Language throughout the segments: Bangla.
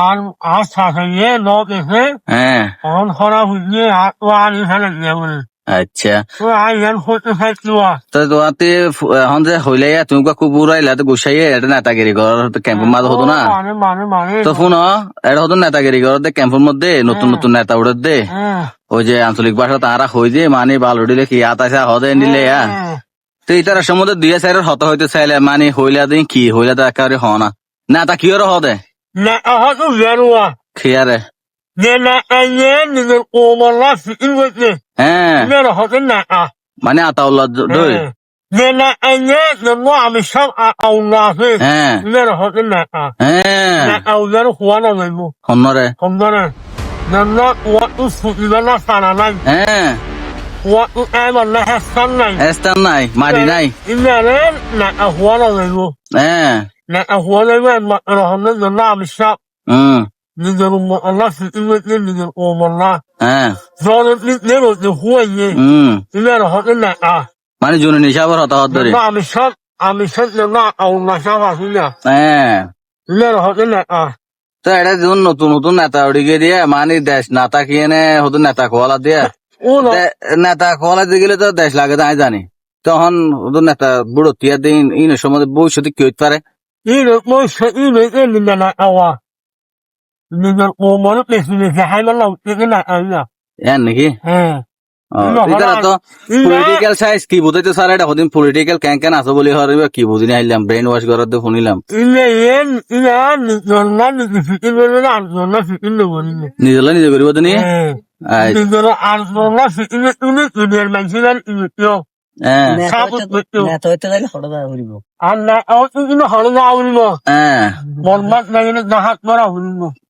আর আর সাথে লোক এসে খরা বুঝিয়ে আর তো আর এখানে যাবে আচ্ছা তোমাতে যে হইলে তুমি কা কুকুর আইলা তো গুছাইয়ে এটা নেতাগিরি ঘর ক্যাম্পের মাঝে হতো না তো শুন এটা হতো নেতাগিরি ঘর ক্যাম্পের মধ্যে নতুন নতুন নেতা উঠে দে ওই যে আঞ্চলিক ভাষা তারা হই যে মানে বালু দিলে কি আতাসা হদে নিলে ইয়া হ্যাঁ। তো ইতার সমুদ্র দুই সাইডের হত হইতে চাইলে মানে হইলা দিন কি হইলা তো একেবারে হ না। নেতা কি ওর হদে? না হয়তো বেরোয়া খিয়ারে না। হ্যাঁ। হতে মানে আতাউল্লাহ দই? না আমি সব হ্যাঁ। ইমের হতে নেতা হ্যাঁ না আউলার হওয়া না যাইব হন্নরে সম্মানে জন্ম ওয়াটু ফুটিবে না সারা নাই হ্যাঁ ওয়াটু এবার না হেসান নাই এস্তান নাই মাটি নাই ইমেরে না হওয়া না যাইব হ্যাঁ না হওয়া যাইব রহমের জন্য আমি সব হুম নিজের আল্লাহ ফিটিং করছে নিজের কোমলা হ্যাঁ জলের নিচে রয়েছে হুয়াইয়ে হুম ইমের হতে নেতা মানে জুনে নিশাবর হতা হত ধরে আমি সব আমি সব জন্য আউলা সব আসি না হ্যাঁ ইমের হতে নেতা তো এটা যখন নতুন নতুন নেতা উড়িয়ে দিয়ে মানে দেশ নেতা কিয়ে নে হতো নেতা কোয়ালা দিয়ে? নেতা কোয়ালা দিয়ে গেলে তো দেশ লাগে তাই জানি। তখন হতো নেতা বুড়ো তিয়া দিন ইন সময় ভবিষ্যতে কি হইতে পারে awa. এন নাকি? Eh. তো পলিটিক্যাল সাইজ কি বুঝাইতে স্যার এটা হদিন পলিটিক্যাল ক্যান ক্যান আছে বলি হরিব কি বুঝিনি আইলাম ব্রেন ওয়াশ করার দিয়ে শুনিলাম. নিজেলা নিজে করিব তুমি? Eh. আচ্ছা। Ni na ang na fikin mo ni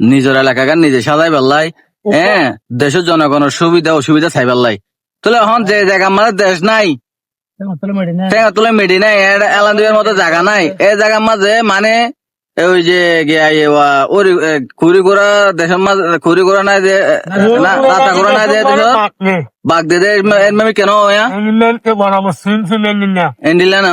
নিজের এলাকাকে নিজে সাজাই বেল্লাই হ্যাঁ দেশের জনগণের সুবিধা অসুবিধা চাই বেল্লাই তাহলে এখন যে জায়গা মানে দেশ নাই টেঙ্গা তুলে মেডি নাই মতো জায়গা নাই। এই জায়গার মাঝে মানে এই ওই যে গিয়া ওয়া, খুরি করা দেশের মাঝে খুরি করা নাই যে রাতা নাই দে দে কেন. এন্ডিলা না।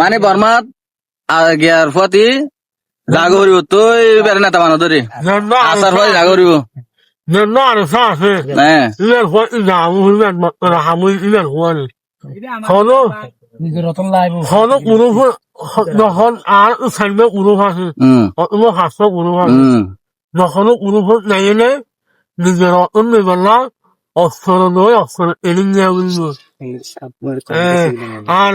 মানে বর্মাত আর গিয়ার ফতি তুই নেতা মানো আসার. হ্যাঁ ilan mo na hamu ilan ho ni. Hono নিজের Ratan লাইব hono uro ho nohon ar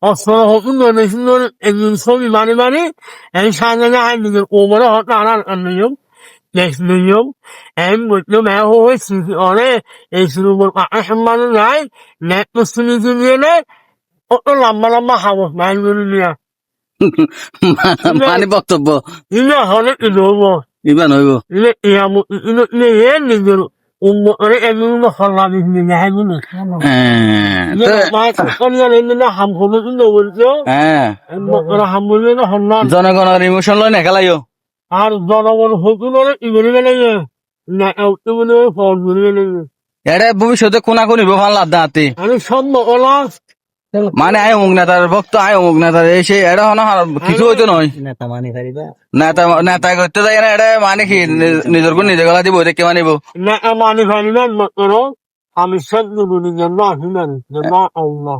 어서 혹은 너네 신노는 애는 소리 많이 많이 애 사느냐 하는 오머는 어떤 안 하는 요 내시는요 애 뭐또 매호의 시원에 애시는 뭐 한만은 나이 내또 쓰는 중에는 어떤 람마람마 하고 많이 그러냐 মানে বক্তব্য 이거 하는 이러고 ইবা নইব 이거 이야 뭐 이거 이거 얘는 이거 엄마 어래 애는 뭐 하려고 있는 해보는 হ্যাঁ হ্যাঁ। জনগণের ইমোশন লয় না খেলাইও? আর জনগণ হকুমরে না ফল ভবিষ্যতে কোনা কোনি আমি মানে আয় অমুক নেতার ভক্ত আয় অমুক নেতার এসে এটা হন কিছু হইতো নয়। নেতা মানে নেতা নেতা করতে যাই না এটা মানে কি নিজের নিজে গলা দিব দেখে মানিব। না মানি ফারিবেন না আমি সব দুগুনি জন্য হিমান জন্য আল্লাহ।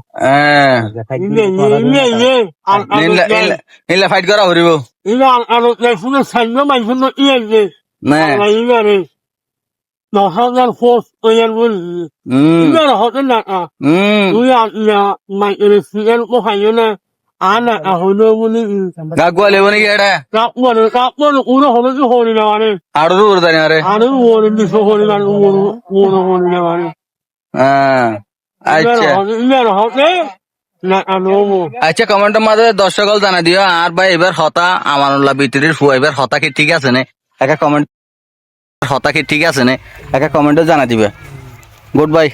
ইলে ইলে ইলে আর নিলে ফাইট করা হরিব। ইলে আর লেসুনে সাইন্য মাইন্য ইয়ে যে। না। ইলে নহাজার ফোর্স ওয়ার বল। ইলে হতে না তুই আর মাই এর কো হাইনা আনা আহলো বলি। গাগুয়া লেবো নাকি এটা তাপমানে তাপমানে উনো হবে কি হরি না মানে। আড়ু উড় দানি আরে। আরে ওরে দিছো হরি মানে উনো উনো হরি না মানে। হ্যাঁ আচ্ছা। আচ্ছা কমেন্টের মাঝে দর্শক জানা দিও, আর ভাই এবার হতা, আমানুল্লাহ বিটির ফুয়া, এবার হতা কি ঠিক আছে নে? একা কমেন্ট হতা কি ঠিক আছে নে? একা কমেন্টে জানা দিবে। Good bye